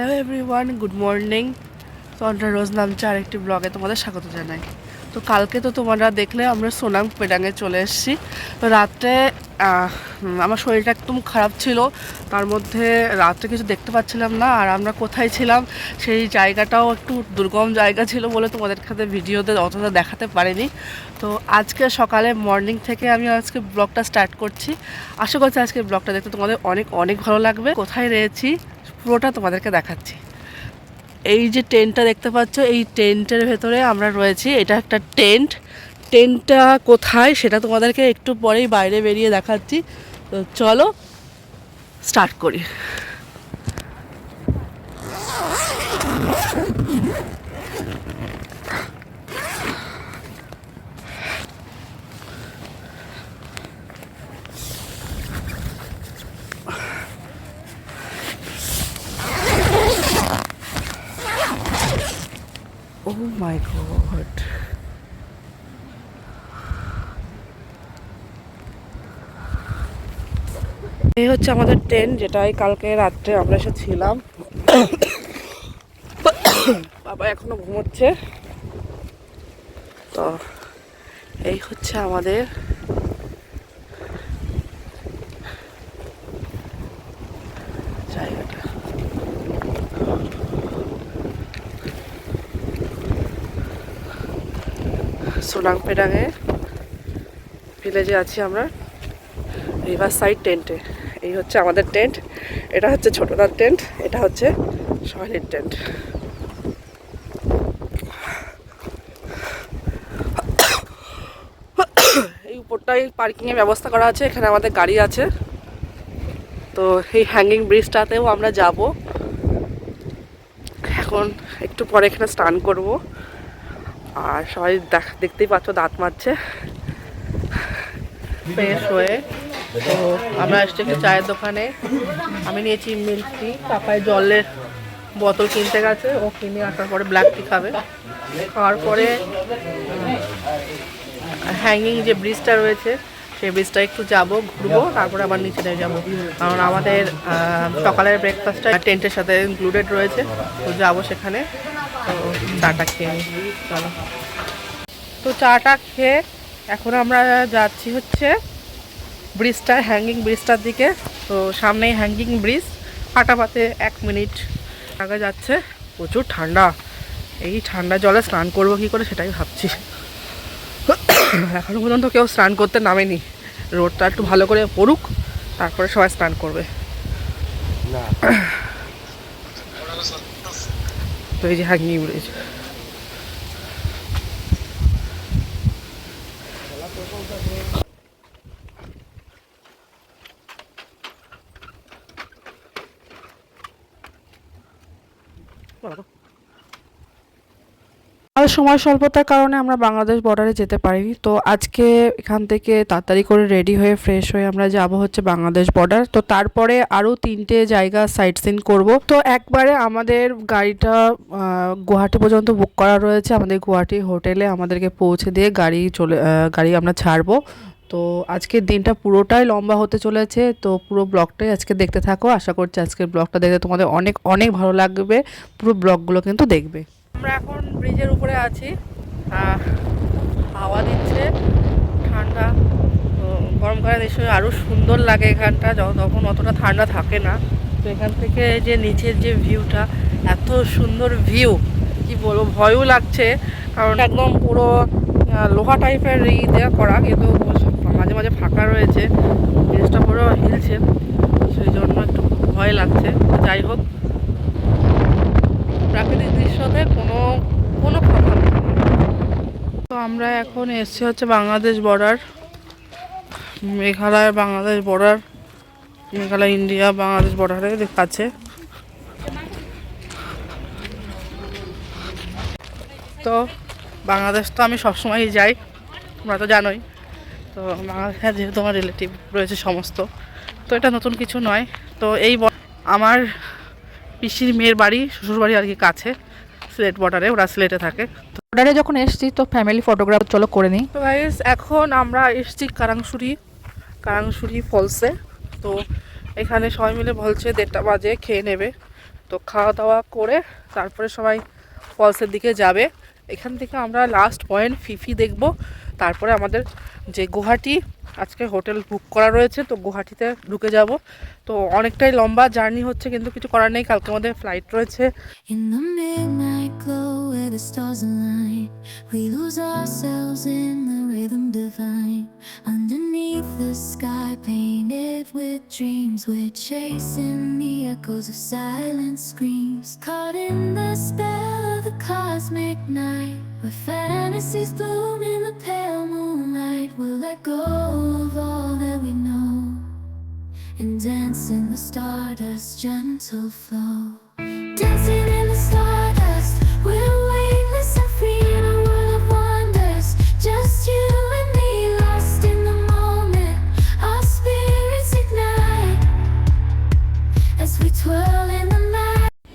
Hello everyone good morning Chandra রোজ নামছে আরেকটি ব্লগে তোমাদের স্বাগত জানাই। তো কালকে তো তোমরা দেখলে আমরা সোনাম পেডাঙে চলে এসেছি। তো রাত্রে আমার শরীরটা একদম খারাপ ছিল, তার মধ্যে রাত্রে কিছু দেখতে পাচ্ছিলাম না, আর আমরা কোথায় ছিলাম সেই জায়গাটাও একটু দুর্গম জায়গা ছিল বলে তোমাদের সাথে ভিডিওতে অতটা দেখাতে পারিনি। তো আজকে সকালে মর্নিং থেকে আমি আজকে ব্লগটা স্টার্ট করছি। আশা করছি আজকে ব্লগটা দেখতে তোমাদের অনেক অনেক ভালো লাগবে। কোথায় রয়েছি? পুরোটা তোমাদেরকে দেখাচ্ছি। এই যে টেন্টটা দেখতে পাচ্ছ, এই টেন্টের ভেতরে আমরা রয়েছি। এটা একটা টেন্ট। টেন্টটা কোথায় সেটা তোমাদেরকে একটু পরেই বাইরে বেরিয়ে দেখাচ্ছি। তো চলো, স্টার্ট করি। মাই গড এই হচ্ছে আমাদের ট্রেন যেটাই কালকে রাত্রে আমরা এসে ছিলাম। বাবা এখনও ঘুমোচ্ছে। তো এই হচ্ছে আমাদের সোনাং পেডাঙে ভিলেজে আছি আমরা। রিভার সাইড টেন্টে এই হচ্ছে আমাদের টেন্ট এটা হচ্ছে ছোটদার টেন্ট এটা হচ্ছে সহেলির টেন্ট এই উপরটাই পার্কিংয়ের ব্যবস্থা করা আছে। এখানে আমাদের গাড়ি আছে। তো এই হ্যাঙ্গিং ব্রিজটাতেও আমরা যাব। এখন একটু পরে এখানে স্নান করব। আর সবাই দেখ- দেখতেই পাচ্ছ দাঁত মারছে ফ্রেশ হয়ে। তো আমরা এসছি একটু চায়ের দোকানে। আমি নিয়েছি মিল্ক টি পাপায় জলের বোতল কিনতে গেছে। ও কিনে আসার পরে ব্ল্যাক টি খাবে। খাওয়ার পরে হ্যাঙ্গিং যে ব্রিজটা রয়েছে সেই ব্রিজটা একটু যাব ঘুরবো তারপরে আবার নিচে নেমে যাব। কারণ আমাদের সকালের ব্রেকফাস্টটা টেন্টের সাথে ইনক্লুডেড রয়েছে। তো যাব সেখানে। তো চাটা খেয়ে নিই চলো। তো চাটা খেয়ে এখন আমরা যাচ্ছি হচ্ছে ব্রিজটার হ্যাঙ্গিং ব্রিজটার দিকে। তো সামনেই হ্যাঙ্গিং ব্রিজ হাঁটাপাতে এক মিনিট আগে যাচ্ছে। প্রচুর ঠান্ডা। এই ঠান্ডা জলে স্নান করব কী করে সেটাই ভাবছি। এখনও পর্যন্ত কেউ স্নান করতে নামেনি। রোডটা একটু ভালো করে পড়ুক তারপরে সবাই স্নান করবে। তো এই যে হ্যাঙ্গিং ব্রিজ আর সময় স্বল্পতার কারণে আমরা বাংলাদেশ বর্ডারে যেতে পারিনি। তো আজকে এখান থেকে তাড়াতাড়ি করে রেডি হয়ে ফ্রেশ হয়ে আমরা যাব হচ্ছে বাংলাদেশ বর্ডার তো তারপরে আরও তিনটে জায়গা সাইট সিন করব। তো একবারে আমাদের গাড়িটা গুয়াহাটি পর্যন্ত বুক করা রয়েছে। আমাদের গুয়াহাটি হোটেলে আমাদেরকে পৌঁছে দিয়ে গাড়ি চলে গাড়ি আমরা ছাড়বো। তো আজকের দিনটা পুরোটাই লম্বা হতে চলেছে। তো পুরো ব্লগটাই আজকে দেখতে থাকো। আশা করছি আজকের ব্লগটা দেখতে তোমাদের অনেক অনেক ভালো লাগবে। পুরো ব্লগগুলো কিন্তু দেখবে। আমরা এখন ব্রিজের উপরে আছি। হাওয়া দিচ্ছে, ঠান্ডা। গরমকালে নিশ্চয়ই আরও সুন্দর লাগে এখানটা, যখন তখন অতটা ঠান্ডা থাকে না। তো এখান থেকে যে নিচের যে ভিউটা, এত সুন্দর ভিউ। কি বলব, ভয়ও লাগছে। কারণ একদম পুরো লোহা টাইপের ই দেওয়া করা, কিন্তু মাঝে মাঝে ফাঁকা রয়েছে। জিনিসটা পুরো হিলছে। সেই জন্য একটু ভয় লাগছে। যাই হোক প্রাকৃতিক দৃশ্যতে কোনো কোনো কথা নেই। তো আমরা এখন এসছি হচ্ছে Bangladesh border Meghalaya Bangladesh border Meghalaya India Bangladesh বর্ডারের কাছে তো বাংলাদেশ তো আমি সবসময়ই যাই, তোমরা তো জানোই। তো বাংলাদেশে যেহেতু আমার রিলেটিভ রয়েছে সমস্ত, তো এটা নতুন কিছু নয়। তো এই আমার পিসির মেয়ের বাড়ি শ্বশুর বাড়ি আর কি কাছে সিলেট বর্ডারে ওরা সিলেটে থাকে। বর্ডারে যখন এসছি তো ফ্যামিলি ফটোগ্রাফ চলো করে নিই। তো গাইস এখন আমরা এসছি কারাংশুরি কারাংশুরি ফলসে তো এখানে সবাই মিলে বলছে দেড়টা বাজে খেয়ে নেবে। তো খাওয়া দাওয়া করে তারপরে সবাই ফলসের দিকে যাবে। এখান থেকে আমরা লাস্ট পয়েন্ট ফিফি দেখব। তারপরে আমাদের যে গুহাটি আজকে হোটেল বুক করা রয়েছে, তো গুহাটিতে ঢুকে যাব। তো অনেকটাই লম্বা জার্নি হচ্ছে, কিন্তু কিছু করার নেই, কালকে আমাদের ফ্লাইট রয়েছে। Cosmic night where fantasies bloom in the pale moonlight. We'll let go of all that we know and dance in the stardust gentle flow.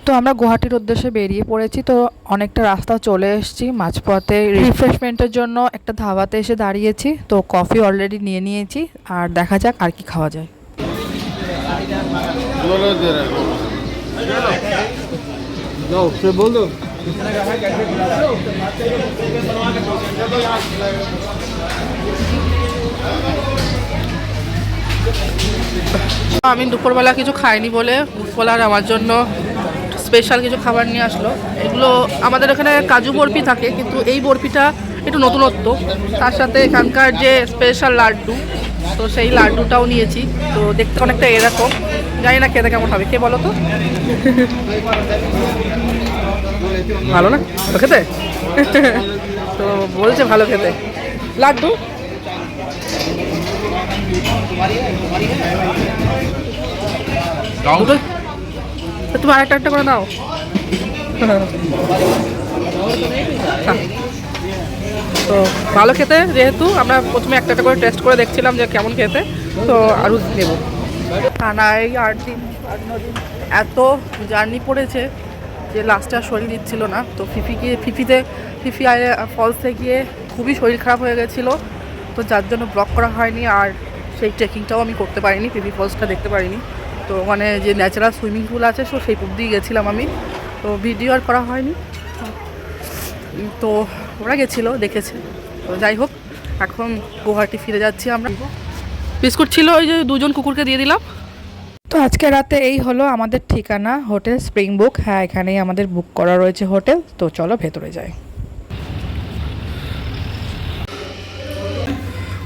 তো আমরা গুয়াহাটির উদ্দেশ্যে বেরিয়ে পড়েছি তো অনেকটা রাস্তা চলে এসেছি। মাঝপথে রিফ্রেশমেন্টের জন্য একটা ধাবাতে এসে দাঁড়িয়েছি তো কফি অলরেডি নিয়ে নিয়েছি আর দেখা যাক আর কি খাওয়া যায়। আমি দুপুরবেলা কিছু খাইনি বলে ফুলার আমার জন্য স্পেশাল কিছু খাবার নিয়ে আসলো। এগুলো আমাদের এখানে কাজু বরফি থাকে কিন্তু এই বরফিটা একটু নতুনত্ব। তার সাথে এখানকার যে স্পেশাল লাড্ডু তো সেই লাড্ডুটাও নিয়েছি। তো দেখতে অনেকটা এরকম। জানি না খেতে কেমন হবে। কে বলো তো? ভালো না? ভালো খেতে? তো বলছে ভালো খেতে। লাড্ডু? দুটো তুমি আরেকটা একটা করে দাও। তো ভালো খেতে যেহেতু, আমরা প্রথমে একটা একটা করে টেস্ট করে দেখছিলাম যে কেমন খেতে। তো আরও নেব। এই আট দিন আট দিন, এত জার্নি পড়েছে যে লাস্টে আর শরীর দিচ্ছিল না। তো ফিফি গিয়ে, ফিফিতে, ফিফি ফলসে গিয়ে খুবই শরীর খারাপ হয়ে গেছিল। তো যার জন্য ব্লক করা হয়নি, আর সেই ট্রেকিংটাও আমি করতে পারিনি, ফিফি ফলসটা দেখতে পারিনি। তো ওখানে যে ন্যাচারাল সুইমিং পুল আছে সো সেই পুল দিয়ে গেছিলাম আমি। তো ভিডিও আর করা হয়নি। তো ওরা গেছিল, দেখেছে। তো যাই হোক, এখন গুয়াহাটি ফিরে যাচ্ছি আমরা। বিস্কুট ছিল ওই যে দুজন কুকুরকে দিয়ে দিলাম। তো আজকে রাতে এই হলো আমাদের ঠিকানা, হোটেল স্প্রিং বুক হ্যাঁ এখানেই আমাদের বুক করা রয়েছে হোটেল। তো চলো ভেতরে যাই।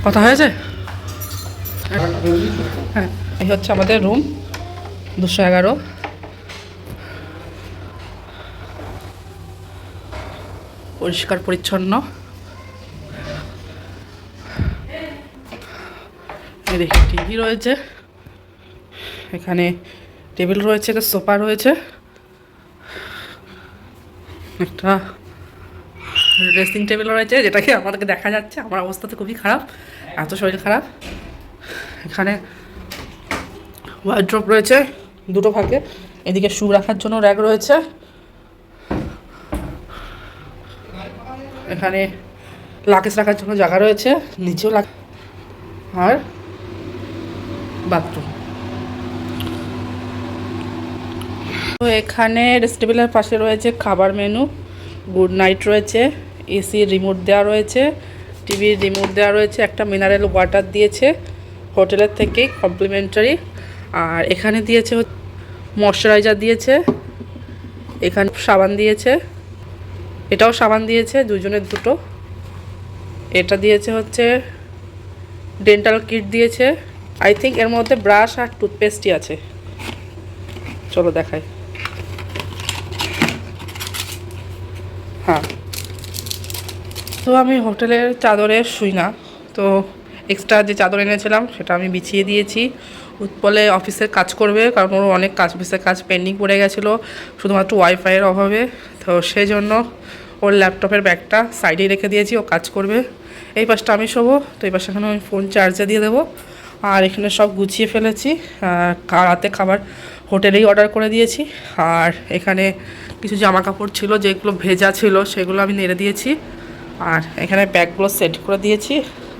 কথা হয়েছে? হ্যাঁ এই হচ্ছে আমাদের রুম দুশো এগারো। পরিষ্কার, পরিচ্ছন্ন। দেখি, টিভি রয়েছে। এখানে টেবিল রয়েছে, একটা সোফা রয়েছে। একটা ড্রেসিং টেবিল রয়েছে, যেটাকে আমাদেরকে দেখা যাচ্ছে। আমার অবস্থা তো খুবই খারাপ, এত শরীর খারাপ। এখানে ওয়ার্ড্রপ রয়েছে। দুটো ভাগে এদিকে শু রাখার জন্য র্যাক রয়েছে। এখানে লাকেজ রাখার জন্য জায়গা রয়েছে। নিচেও লাগ আর বাথরুম তো এখানে টেবিলের পাশে রয়েছে খাবার মেনু গুড নাইট রয়েছে। এসি রিমোট দেওয়া রয়েছে। টিভির রিমোট দেওয়া রয়েছে। একটা মিনারেল ওয়াটার দিয়েছে। হোটেলের থেকে কমপ্লিমেন্টারি আর এখানে দিয়েছে ময়শ্চারাইজার দিয়েছে, এখানে সাবান দিয়েছে, এটাও সাবান দিয়েছে, দুজনের দুটো। এটা দিয়েছে হচ্ছে ডেন্টাল কিট দিয়েছে আই থিঙ্ক এর মধ্যে ব্রাশ আর টুথপেস্টই আছে। চলো দেখাই। হ্যাঁ। তো আমি হোটেলের চাদরে শুই না, তো এক্সট্রা যে চাদর এনেছিলাম, সেটা আমি বিছিয়ে দিয়েছি। উৎপলে অফিসের কাজ করবে, কারণ ওর অনেক কাজ অফিসের কাজ পেন্ডিং পড়ে গেছিল, শুধুমাত্র ওয়াইফাইয়ের অভাবে। তো সেই জন্য ওর ল্যাপটপের ব্যাগটা সাইডেই রেখে দিয়েছি, ও কাজ করবে। এই পাশটা আমি শোবো, তো এই পাশে এখানে আমি ফোন চার্জে দিয়ে দেবো। আর এখানে সব গুছিয়ে ফেলেছি রাতে খাবার হোটেলেই অর্ডার করে দিয়েছি। আর এখানে কিছু জামা কাপড় ছিল, যেগুলো ভেজা ছিল, সেগুলো আমি নেড়ে দিয়েছি। আর এখানে ব্যাগগুলো সেট করে দিয়েছি।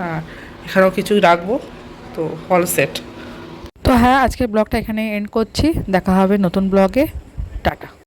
আর এখানেও কিছু রাখব, তো অল সেট তো হ্যাঁ আজকের ব্লগটা এখানে এন্ড করছি। দেখা হবে নতুন ব্লগে। টাটা।